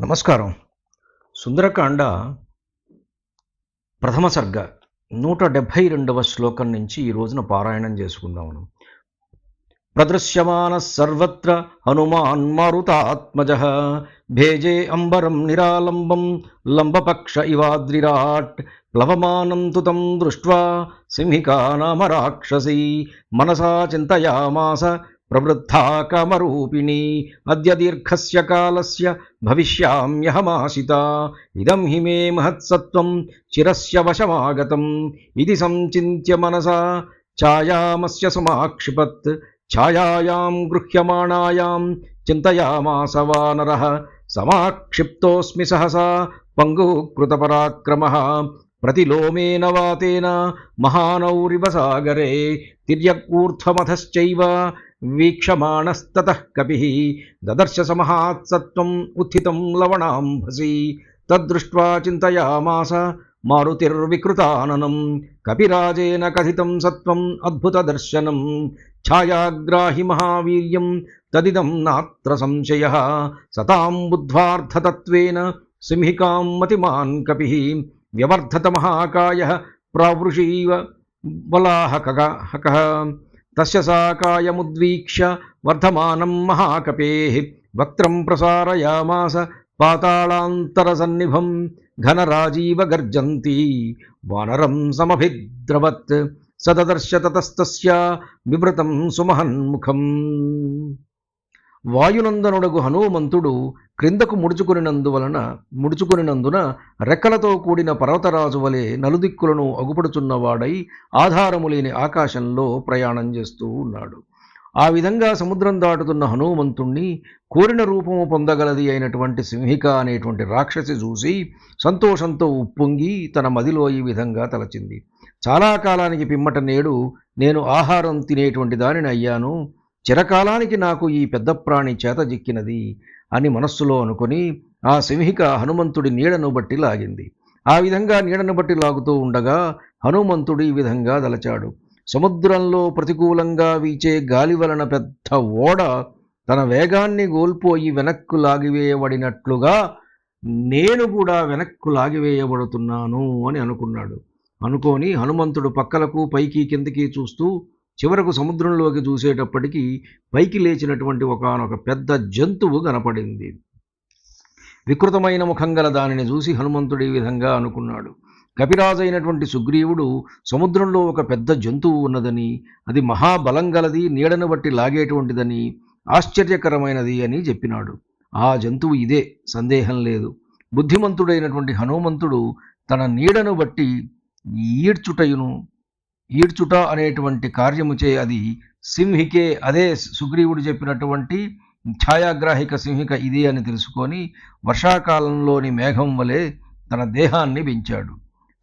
నమస్కారం. సుందరకాండ ప్రథమ సర్గ నూట డెబ్భై రెండవ శ్లోకం నుంచి ఈ రోజున పారాయణం చేసుకుందాం మనం. ప్రదృశ్యమాన సర్వత్ర హనుమాన్ మారుతాత్మజ భేజే అంబరం నిరాలంబం లంబపక్ష ఇవాద్రిరాట్ ప్లవమానం తుతం దృష్ట్వా సింహికా నామ రాక్షసీ మనసా చింతయామాస ప్రవృద్ధాకమరూపిణీ అద్య దీర్ఘస్య కాలస్య భవిష్యామ్యహమాశిత ఇదం హి మే మహత్సత్వం చిరస్య వశమాగతం. ఇది సంచింత్య మనసా ఛాయామస్య సమాక్షిపత్. ఛాయాయాం గృహ్యమాణాయాం చింతయామాస వానర. సమాక్షిప్తోస్మి సహసా పంగుకృతపరాక్రమ. ప్రతిలోమేన వాతేన మహానౌరివ సాగరే తిర్యకూర్థమధశ్చైవ వీక్షమాణస్తత కపి దదర్శ సమహాత్సత్వం ఉత్థితం లవణాంభసి తద్దృష్ట్వా చింతయామాస మారుతిర్వికృతాననం కపిరాజేన కథితం సత్వం అద్భుతదర్శనం ఛాయాగ్రాహి మహావీర్యం తదిదం నాత్ర సంశయ సతాం బుద్ధ్వార్థతత్వేన సింహికాం మతిమాన్ కపి వ్యవర్ధత మహాకాయ ప్రావృషీవ బలాహకహక తస్య సాకాయముద్వీక్ష్య వర్ధమానం మహాకపే. వక్త్రం ప్రసారయామాస పాతాళాంతరసన్నిభం ఘనరాజీవ గర్జంతి. వానరం సమభిద్రవత్ సదదర్శ తతస్తస్య విమృతం సుమహన్ముఖం. వాయునందనుడగు హనుమంతుడు క్రిందకు ముడుచుకునినందువలన ముడుచుకునినందున రెక్కలతో కూడిన పర్వతరాజు వలె నలుదిక్కులను అగుపడుచున్నవాడై ఆధారము లేని ఆకాశంలో ప్రయాణం చేస్తూ ఉన్నాడు. ఆ విధంగా సముద్రం దాటుతున్న హనుమంతుణ్ణి కోరిన రూపము పొందగలది అయినటువంటి సింహిక అనేటువంటి రాక్షసి చూసి సంతోషంతో ఉప్పొంగి తన మదిలో ఈ విధంగా తలచింది. చాలా కాలానికి పిమ్మట నేడు నేను ఆహారం తినేటువంటి దానిని అయ్యాను. చిరకాలానికి నాకు ఈ పెద్ద ప్రాణి చేత జిక్కినది అని మనస్సులో అనుకొని ఆ సింహిక హనుమంతుడి నీడను బట్టి లాగింది. ఆ విధంగా నీడను బట్టి లాగుతూ ఉండగా హనుమంతుడు ఈ విధంగా దలచాడు సముద్రంలో ప్రతికూలంగా వీచే గాలి వలన పెద్ద ఓడ తన వేగాన్ని కోల్పోయి వెనక్కు లాగివేయబడినట్లుగా నేను కూడా వెనక్కు లాగివేయబడుతున్నాను అని అనుకున్నాడు. అనుకొని హనుమంతుడు పక్కలకు పైకి కిందకి చూస్తూ చివరకు సముద్రంలోకి చూసేటప్పటికీ పైకి లేచినటువంటి ఒకనొక పెద్ద జంతువు కనపడింది. వికృతమైన ముఖం గల దానిని చూసి హనుమంతుడు ఈ విధంగా అనుకున్నాడు. కపిరాజైనటువంటి సుగ్రీవుడు సముద్రంలో ఒక పెద్ద జంతువు ఉన్నదని అది మహాబలం గలది నీడను బట్టి లాగేటువంటిదని ఆశ్చర్యకరమైనది అని చెప్పినాడు. ఆ జంతువు ఇదే సందేహం లేదు. బుద్ధిమంతుడైనటువంటి హనుమంతుడు తన నీడను బట్టి ఈడ్చుటయును ఈడ్చుట అనేటువంటి కార్యముచే అది సింహికే అదే సుగ్రీవుడు చెప్పినటువంటి ఛాయాగ్రాహిక సింహిక ఇది అని తెలుసుకొని వర్షాకాలంలోని మేఘం వలె తన దేహాన్ని పెంచాడు.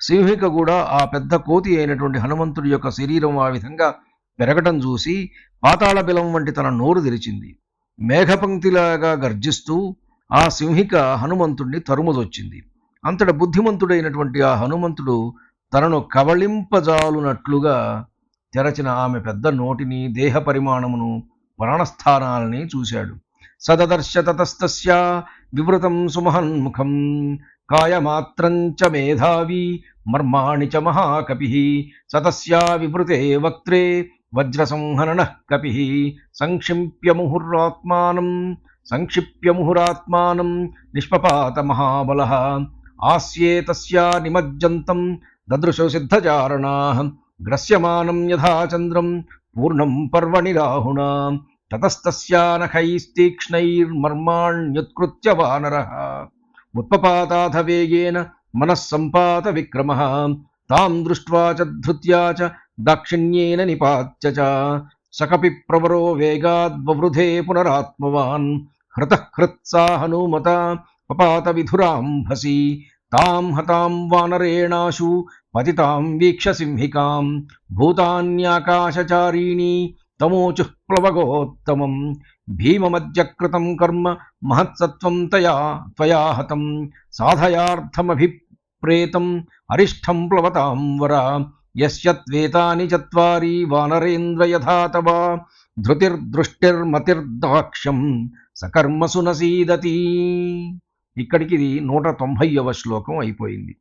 సింహిక కూడా ఆ పెద్ద కోతి అయినటువంటి హనుమంతుడి యొక్క శరీరం ఆ విధంగా పెరగటం చూసి పాతాళ బిలం వంటి తన నోరు తెరిచింది. మేఘపంక్తిలాగా గర్జిస్తూ ఆ సింహిక హనుమంతుడిని తరుముదొచ్చింది. అంతట బుద్ధిమంతుడైనటువంటి ఆ హనుమంతుడు తనను కవళింపజాలునట్లుగా తెరచిన ఆమె పెద్ద నోటిని దేహ పరిమాణమును ప్రాణస్థానాలని చూశాడు. సదదర్శ తతస్తస్య వివృతం సుమహన్ముఖం కాయమాత్రం చ మేధావి మర్మాణి చ మహాకపి. సతస్యా వివృతే వక్త్రే వజ్రసంహనన కపి. సంక్షిప్య ముహురాత్మానం సంక్షిప్య ముహురాత్మానం నిష్పపాత మహాబల. ఆస్యే తస్యా నిమజ్జంతం ददृशो सिद्धचारणाः ग्रस्यमानं यथा चन्द्रं पूर्णं पर्वणिराहुणा ततस्तस्यानखैस्तीक्ष्णैर्मर्माण्युत्कृत्य वानरः उत्पपाताथ वेगेन मनः सम्पातविक्रमः तां दृष्ट्वा च धृत्या च दाक्षिण्येन निपात्य च सकपि प्रवरो वेगाद्ववृधे पुनरात्मवान् हृतः हृत्सा पपातविधुराम्भसि तां हतां वानरेणाशु पतितां वीक्ष सिंहिकां भूतान्याकाशचारिणी तमोचुः प्लवगोत्तमं भीममज्जकृतं कर्म महत्सत्त्वं तया त्वया हतं साधयार्थमभिप्रेतम् अरिष्ठं प्लवतां वरा यस्य चुरी चत्वारि वानरेन्द्र यथा तव धृतिर्दृष्टिर्मतिर्दाक्ष्यं सकर्मसु न सीदति ఇక్కడికి ఇది నూట తొంభైవ శ్లోకం అయిపోయింది.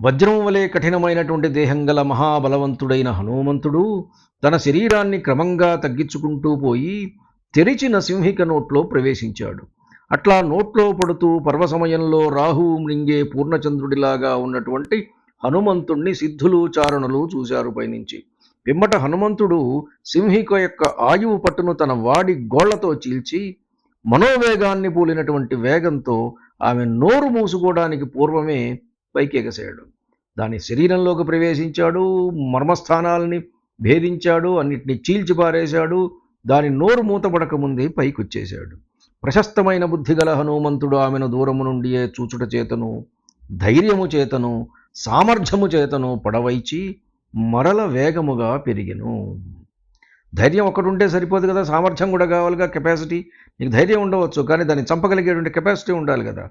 వజ్రం వలె కఠినమైనటువంటి దేహం గల మహాబలవంతుడైన హనుమంతుడు తన శరీరాన్ని క్రమంగా తగ్గించుకుంటూ పోయి తెరిచిన సింహిక నోట్లో ప్రవేశించాడు. అట్లా నోట్లో పడుతూ పర్వ సమయంలో రాహు మృంగే పూర్ణచంద్రుడిలాగా ఉన్నటువంటి హనుమంతుణ్ణి సిద్ధులు చారణులు చూశారు పైనుంచి. పిమ్మట హనుమంతుడు సింహిక యొక్క ఆయువు పట్టును తన వాడి గోళ్ళతో చీల్చి మనోవేగాన్ని పోలినటువంటి వేగంతో ఆమె నోరు మూసుకోవడానికి పూర్వమే పైకెగసాడు. దాని శరీరంలోకి ప్రవేశించాడు మర్మస్థానాలని భేదించాడు అన్నిటిని చీల్చిపారేశాడు దాని నోరు మూతపడక ముందే పైకొచ్చేశాడు. ప్రశస్తమైన బుద్ధిగల హనుమంతుడు ఆమెను దూరము నుండియే చూచుట చేతను ధైర్యము చేతను సామర్థ్యము చేతను పడవైచి మరల వేగముగా పెరిగెను. ధైర్యం ఒకడుంటే సరిపోదు కదా సామర్థ్యం కూడా కావాలిగా కెపాసిటీ నీకు ధైర్యం ఉండవచ్చు కానీ దాన్ని చంపగలిగేటువంటి కెపాసిటీ ఉండాలి కదా.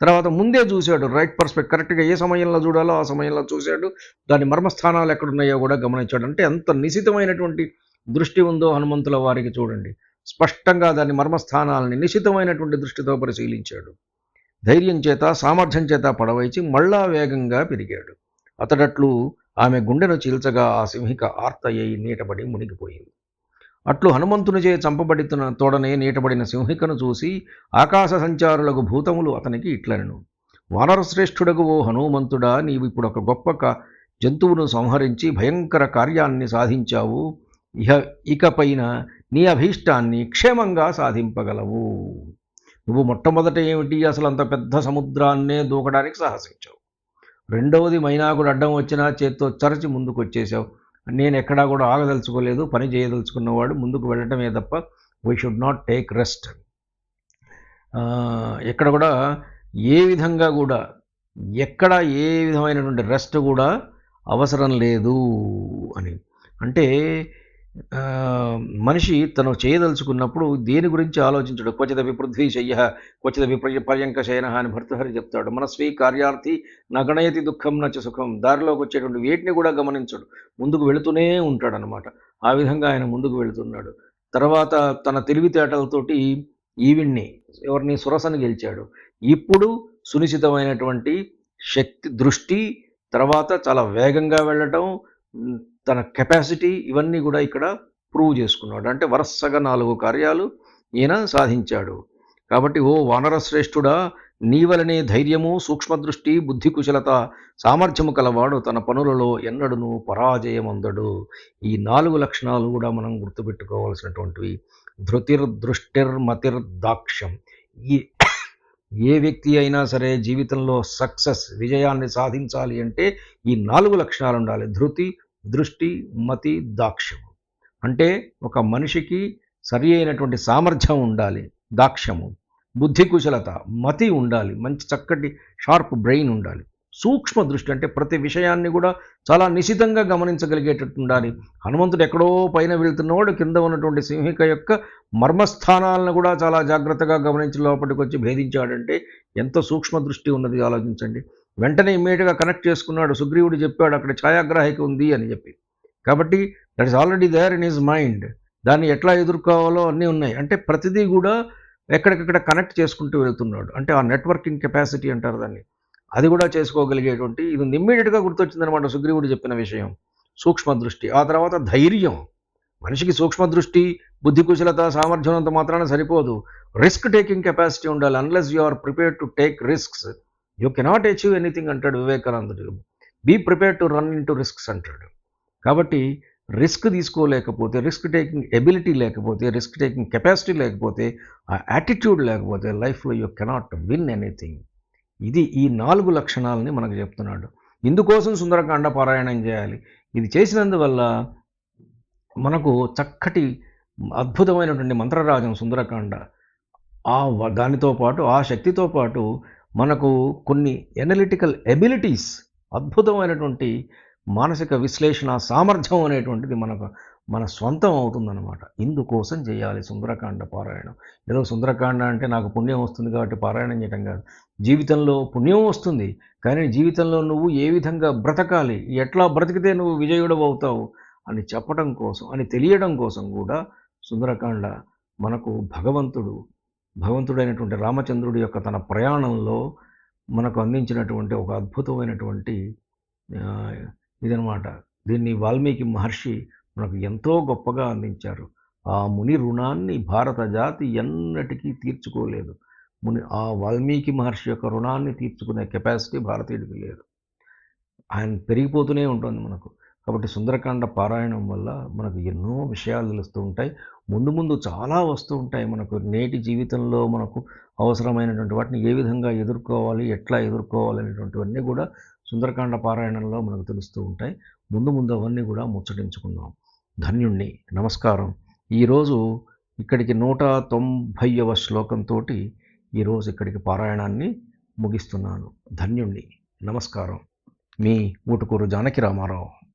తర్వాత ముందే చూశాడు రైట్ పర్స్పెక్ట్ కరెక్ట్గా ఏ సమయంలో చూడాలో ఆ సమయంలో చూశాడు. దాని మర్మస్థానాలు ఎక్కడున్నాయో కూడా గమనించాడు. అంటే ఎంత నిశితమైనటువంటి దృష్టి ఉందో హనుమంతుల వారికి చూడండి. స్పష్టంగా దాని మర్మస్థానాలని నిశితమైనటువంటి దృష్టితో పరిశీలించాడు. ధైర్యం చేత సామర్థ్యం చేత పడవైచి మళ్ళా వేగంగా పెరిగాడు. అతడట్లు ఆమె గుండెను చీల్చగా ఆ సింహిక ఆర్తయ్యి నీటబడి మునిగిపోయింది. అట్లు హనుమంతునిచే చంపబడితున్న తోడనే నీటబడిన సింహికను చూసి ఆకాశ సంచారులకు భూతములు అతనికి ఇట్లనను. వానరశ్రేష్ఠుడగు ఓ హనుమంతుడా నీవు ఇప్పుడు ఒక గొప్ప జంతువును సంహరించి భయంకర కార్యాన్ని సాధించావు. ఇహ ఇకపైన నీ అభీష్టాన్ని క్షేమంగా సాధింపగలవు. నువ్వు మొట్టమొదట ఏమిటి అసలు అంత పెద్ద సముద్రాన్నే దూకడానికి సాహసించావు? రెండవది మైనాకుడు అడ్డం వచ్చినా చేత్తో చరచి ముందుకు వచ్చేసావు నేను ఎక్కడా కూడా ఆగదలుచుకోలేదు పని చేయదలుచుకున్నవాడు ముందుకు వెళ్ళటమే తప్ప we should not take rest ఎక్కడ కూడా ఏ విధంగా కూడా ఎక్కడ ఏ విధమైనటువంటి రెస్ట్ కూడా అవసరం లేదు అని. అంటే మనిషి తను చేయదలుచుకున్నప్పుడు దేని గురించి ఆలోచించడు? క్వచిత విపృథ్వీ శయ్య క్వచిత విపర్య పర్యంక శయన అని భర్తహరి చెప్తాడు. మనస్వీ కార్యార్థి నగణయతి దుఃఖం నచ్చ సుఖం. దారిలోకి వచ్చేటువంటి వేటిని కూడా గమనించడు. ముందుకు వెళుతూనే ఉంటాడు అనమాట ఆ విధంగా ఆయన ముందుకు వెళుతున్నాడు. తర్వాత తన తెలివితేటలతోటి ఈవిణ్ణి ఎవరిని? సురసను గెలిచాడు. ఇప్పుడు సునిశ్చితమైనటువంటి శక్తి దృష్టి తర్వాత చాలా వేగంగా వెళ్ళటం తన కెపాసిటీ ఇవన్నీ కూడా ఇక్కడ ప్రూవ్ చేసుకున్నాడు. అంటే వరుసగా నాలుగు కార్యాలు ఈయన సాధించాడు. కాబట్టి ఓ వానరశ్రేష్ఠుడా నీవలనే ధైర్యము సూక్ష్మదృష్టి బుద్ధి కుశలత సామర్థ్యము కలవాడు తన పనులలో ఎన్నడును పరాజయమందడు. ఈ నాలుగు లక్షణాలు కూడా మనం గుర్తుపెట్టుకోవాల్సినటువంటివి. ధృతిర్ దృష్టిర్ మతిర్ దాక్ష్యం ఈ ఏ వ్యక్తి అయినా సరే జీవితంలో సక్సెస్ విజయాన్ని సాధించాలి అంటే ఈ నాలుగు లక్షణాలు ఉండాలి ధృతి దృష్టి మతి దాక్ష్యము. అంటే ఒక మనిషికి సరి అయినటువంటి సామర్థ్యం ఉండాలి దాక్ష్యము. బుద్ధి కుశలత మతి ఉండాలి మంచి చక్కటి షార్ప్ బ్రెయిన్ ఉండాలి. సూక్ష్మ దృష్టి అంటే ప్రతి విషయాన్ని కూడా చాలా నిశితంగా గమనించగలిగేటట్టు ఉండాలి. హనుమంతుడు ఎక్కడో పైన వెళ్తున్నవాడు కింద ఉన్నటువంటి సింహిక యొక్క మర్మస్థానాలను కూడా చాలా జాగ్రత్తగా గమనించి లోపలికి వచ్చి భేదించాడంటే ఎంత సూక్ష్మ దృష్టి ఉన్నది ఆలోచించండి. వెంటనే ఇమ్మీడియట్గా కనెక్ట్ చేసుకున్నాడు. సుగ్రీవుడు చెప్పాడు అక్కడ ఛాయాగ్రాహిక ఉంది అని చెప్పి. కాబట్టి that is already there in his mind. దాన్ని ఎట్లా ఎదుర్కోవాలో అన్నీ ఉన్నాయి. అంటే ప్రతిదీ కూడా ఎక్కడికక్కడ కనెక్ట్ చేసుకుంటూ వెళ్తున్నాడు. అంటే ఆ నెట్వర్కింగ్ కెపాసిటీ అంటారు దాన్ని. అది కూడా చేసుకోగలిగేటువంటి ఇది ఇమ్మీడియట్గా గుర్తొచ్చిందనమాట సుగ్రీవుడు చెప్పిన విషయం. సూక్ష్మ దృష్టి. ఆ తర్వాత ధైర్యం. మనిషికి సూక్ష్మ దృష్టి బుద్ధి కుశలత సామర్థ్యం అంత మాత్రాన సరిపోదు. రిస్క్ టేకింగ్ కెపాసిటీ ఉండాలి. Unless you are prepare to take risks. You cannot achieve anything అంటాడు వివేకానందుడు. Be prepare to run in to risks అంటాడు. కాబట్టి రిస్క్ తీసుకోలేకపోతే రిస్క్ టేకింగ్ ఎబిలిటీ లేకపోతే రిస్క్ టేకింగ్ కెపాసిటీ లేకపోతే ఆ యాటిట్యూడ్ లేకపోతే లైఫ్లో యూ కెనాట్ విన్ ఎనీథింగ్ ఇది ఈ నాలుగు లక్షణాలని మనకు చెప్తున్నాడు. ఇందుకోసం సుందరకాండ పారాయణం చేయాలి. ఇది చేసినందువల్ల మనకు చక్కటి అద్భుతమైనటువంటి మంత్రరాజం సుందరకాండ. ఆ దానితో పాటు ఆ శక్తితో పాటు మనకు కొన్ని ఎనలిటికల్ ఎబిలిటీస్ అద్భుతమైనటువంటి మానసిక విశ్లేషణ సామర్థ్యం అనేటువంటిది మనకు మన సొంతం అవుతుందన్నమాట. ఇందుకోసం చేయాలి సుందరకాండ పారాయణం. ఏదో సుందరకాండ అంటే నాకు పుణ్యం వస్తుంది కాబట్టి పారాయణం చేయటం కాదు. జీవితంలో పుణ్యం వస్తుంది కానీ జీవితంలో నువ్వు ఏ విధంగా బ్రతకాలి ఎట్లా బ్రతికితే నువ్వు విజయుడు అవుతావు అని చెప్పడం కోసం అని తెలియడం కోసం కూడా సుందరకాండ మనకు భగవంతుడు భగవంతుడైనటువంటి రామచంద్రుడి యొక్క తన ప్రయాణంలో మనకు అందించినటువంటి ఒక అద్భుతమైనటువంటి ఇదనమాట దీన్ని వాల్మీకి మహర్షి మనకు ఎంతో గొప్పగా అందించారు. ఆ ముని రుణాన్ని భారత జాతి ఎన్నటికీ తీర్చుకోలేదు. ముని ఆ వాల్మీకి మహర్షి యొక్క రుణాన్ని తీర్చుకునే కెపాసిటీ భారతీయుడికి లేదు. ఆయన పెరిగిపోతూనే ఉంటుంది మనకు. కాబట్టి సుందరకాండ పారాయణం వల్ల మనకు ఎన్నో విషయాలు తెలుస్తూ ఉంటాయి. ముందు ముందు చాలా వస్తూ ఉంటాయి మనకు. నేటి జీవితంలో మనకు అవసరమైనటువంటి వాటిని ఏ విధంగా ఎదుర్కోవాలి ఎట్లా ఎదుర్కోవాలి అనేటువంటివన్నీ కూడా సుందరకాండ పారాయణంలో మనకు తెలుస్తూ ఉంటాయి. ముందు ముందు అవన్నీ కూడా ముచ్చటించుకున్నాం ధన్యుణ్ణి. నమస్కారం. ఈరోజు ఇక్కడికి నూట తొంభైవ శ్లోకంతో ఈరోజు ఇక్కడికి పారాయణాన్ని ముగిస్తున్నాను. ధన్యుణ్ణి. నమస్కారం. మీ ఊటుకూరు జానకి రామారావు.